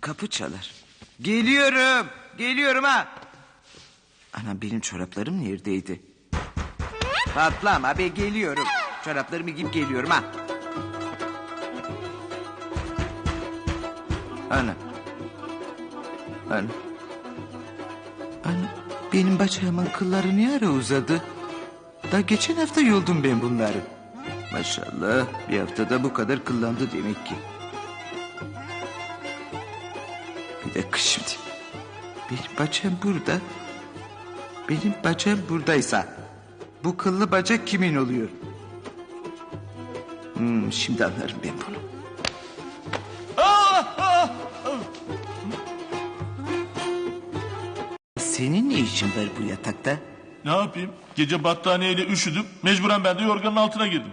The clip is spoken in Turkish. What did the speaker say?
Kapı çalar. Geliyorum. Geliyorum ha. Anam benim çoraplarım neredeydi? Patlama be geliyorum. Çoraplarımı giyip geliyorum ha. Ana. Ana. Ana. Benim bacağımın kılları niye ara uzadı? Daha geçen hafta yoldum ben bunları. Maşallah bir haftada bu kadar kıllandı demek ki. Bir dakika şimdi. Benim bacağım burada. Benim bacağım buradaysa... ...bu kıllı bacak kimin oluyor? Hmm, şimdi anlarım ben bunu. Senin ne işin var bu yatakta? Ne yapayım? Gece battaniyeyle üşüdüm. Mecburen ben de yorganın altına girdim.